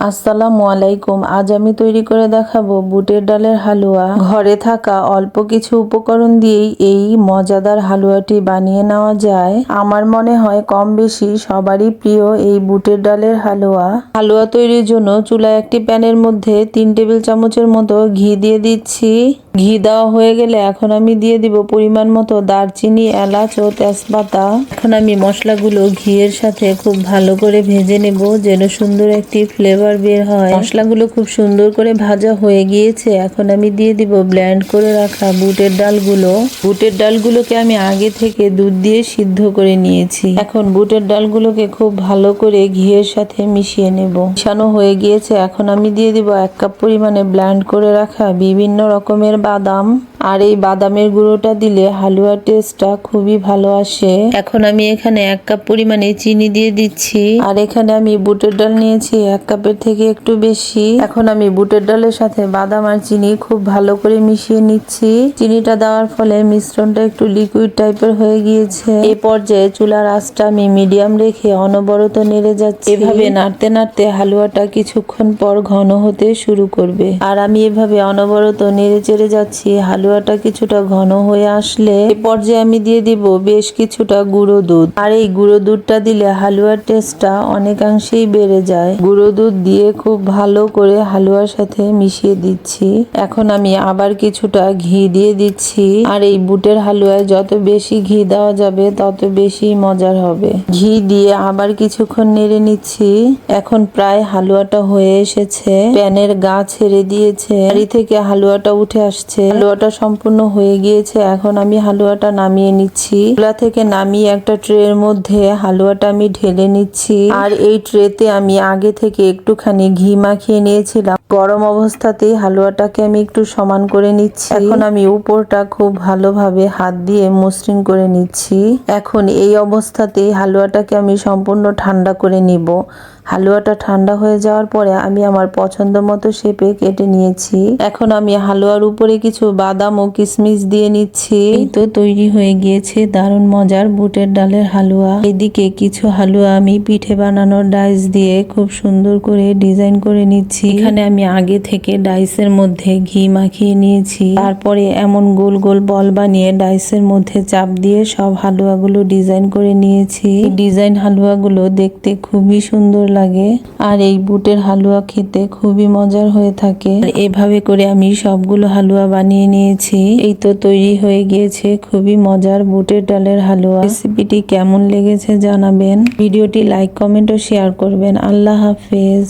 আসসালামু আলাইকুম, আজ আমি তৈরি করে দেখাবো বুটের ডালের হালুয়া। ঘরে থাকা অল্প কিছু উপকরণ দিয়েই এই মজাদার হালুয়াটি বানিয়ে নেওয়া যায়। আমার মনে হয় কম বেশি সবারই প্রিয় এই বুটের ডালের হালুয়া। হালুয়া তৈরির জন্য চুলায় একটি প্যানের মধ্যে তিন টেবিল চামচের মতো ঘি দিয়ে দিচ্ছি। ঘি দেওয়া হয়ে গেলে এখন আমি দিয়ে দিব পরিমাণ মতো দারচিনি, এলাচ ও তেজপাতা। এখন আমি মশলাগুলো ঘিয়ের সাথে খুব ভালো করে ভেজে নেব যেন সুন্দর একটি ফ্লেভার বের হয়। মশলাগুলো খুব সুন্দর করে ভাজা হয়ে গিয়েছে। এখন আমি দিয়ে দিব ব্ল্যান্ড করে রাখা বুটের ডালগুলো। বুটের ডালগুলোকে আমি আগে থেকে দুধ দিয়ে সিদ্ধ করে নিয়েছি। এখন বুটের ডালগুলোকে খুব ভালো করে ঘিয়ের সাথে মিশিয়ে নেব। মিশানো হয়ে গিয়েছে। এখন আমি দিয়ে দিব এক কাপ পরিমাণে ব্ল্যান্ড করে রাখা বিভিন্ন রকমের বাদাম। আর এই বাদামের গুঁড়োটা দিলে হালুয়ার টেস্টটা খুবই ভালো আসে। এখন আমি এখানে এক কাপ পরিমাণে চিনি দিয়ে দিচ্ছি। আর এখানে আমি বুটের ডাল নিয়েছি, এক কাপের থেকে একটু বেশি। এখন আমি বুটের ডালের সাথে বাদাম আর চিনি খুব ভালো করে মিশিয়ে নিচ্ছি। চিনিটা দেওয়ার ফলে মিশ্রণটা একটু লিকুইড টাইপের হয়ে গিয়েছে। এই পর্যায়ে চুলার আঁচটা আমি মিডিয়াম রেখে অনবরত নেড়ে যাচ্ছি। এভাবে নাড়তে নাড়তে হালুয়াটা কিছুক্ষণ পর ঘন হতে শুরু করবে। আর আমি এভাবে অনবরত নেড়ে চেড়ে যাচ্ছি, হালুয়াটা কিছুটা ঘন হয়ে আসলে এ পর্যায়ে আমি দিয়ে দিব বেশ কিছুটা গুঁড়ো দুধ। আর এই গুঁড়ো দুধটা দিলে হালুয়ার টেস্টটা অনেকাংশেই বেড়ে যায়। গুঁড়ো দুধ দিয়ে খুব ভালো করে হালুয়ার সাথে মিশিয়ে দিচ্ছি। এখন আমি আবার কিছুটা ঘি দিয়ে দিচ্ছি। আর এই বুটের হালুয়ায় যত বেশি ঘি দেওয়া যাবে, তত বেশি মজার হবে। ঘি দিয়ে আবার কিছুক্ষণ নেড়ে নিচ্ছি। এখন প্রায় হালুয়াটা হয়ে এসেছে। প্যানের গা ছেড়ে দিয়েছে। হাঁড়ি থেকে হালুয়াটা উঠে আসছে। হালুয়াটা সম্পূর্ণ হয়ে গিয়েছে। এখন আমি হালুয়াটা নামিয়ে নিচ্ছি। চুলা থেকে নামিয়ে একটা ট্রে এর মধ্যে হালুয়াটা আমি ঢেলে নিচ্ছি। আর এই ট্রেতে আমি আগে থেকে একটুখানি ঘি মাখিয়ে নিয়েছিলাম। গরম অবস্থাতেই হালুয়াটাকে আমি একটু সমান করে নিচ্ছি। এখন আমি উপরটা খুব ভালোভাবে হাত দিয়ে মসৃণ করে নিচ্ছি। এখন এই অবস্থাতেই হালুয়াটাকে আমি সম্পূর্ণ ঠান্ডা করে নিব। হালুয়াটা ঠান্ডা হয়ে যাওয়ার পরে আমি আমার পছন্দ মতো শেপে কেটে নিয়েছি। এখন আমি হালুয়ার উপরে কিছু বাদাম ও কিশমিশ দিয়ে নিচ্ছি। এই তো তৈরি হয়ে গিয়েছে দারুণ মজার বুটের ডালের হালুয়া। এদিকে কিছু হালুয়া আমি পিঠে বানানোর ডাইস দিয়ে খুব সুন্দর করে ডিজাইন করে নিচ্ছি। এখানে আমি আগে থেকে ডাইসের মধ্যে ঘি মাখিয়ে নিয়েছি। তারপরে এমন গোল গোল বল বানিয়ে ডাইসের মধ্যে চাপ দিয়ে সব হালুয়াগুলো ডিজাইন করে নিয়েছি। ডিজাইন হালুয়াগুলো দেখতে খুবই সুন্দর লাগে আর এই বুটের হালুয়া খেতে খুবই মজার হয়ে থাকে। এভাবে করে আমি সবগুলো হালুয়া বানিয়ে নিয়েছি। এই তো তৈরি হয়ে গিয়েছে খুবই মজার বুটের ডালের হালুয়া। রেসিপিটি কেমন লেগেছে জানাবেন। ভিডিওটি লাইক, কমেন্ট ও শেয়ার করবেন। আল্লাহ হাফেজ।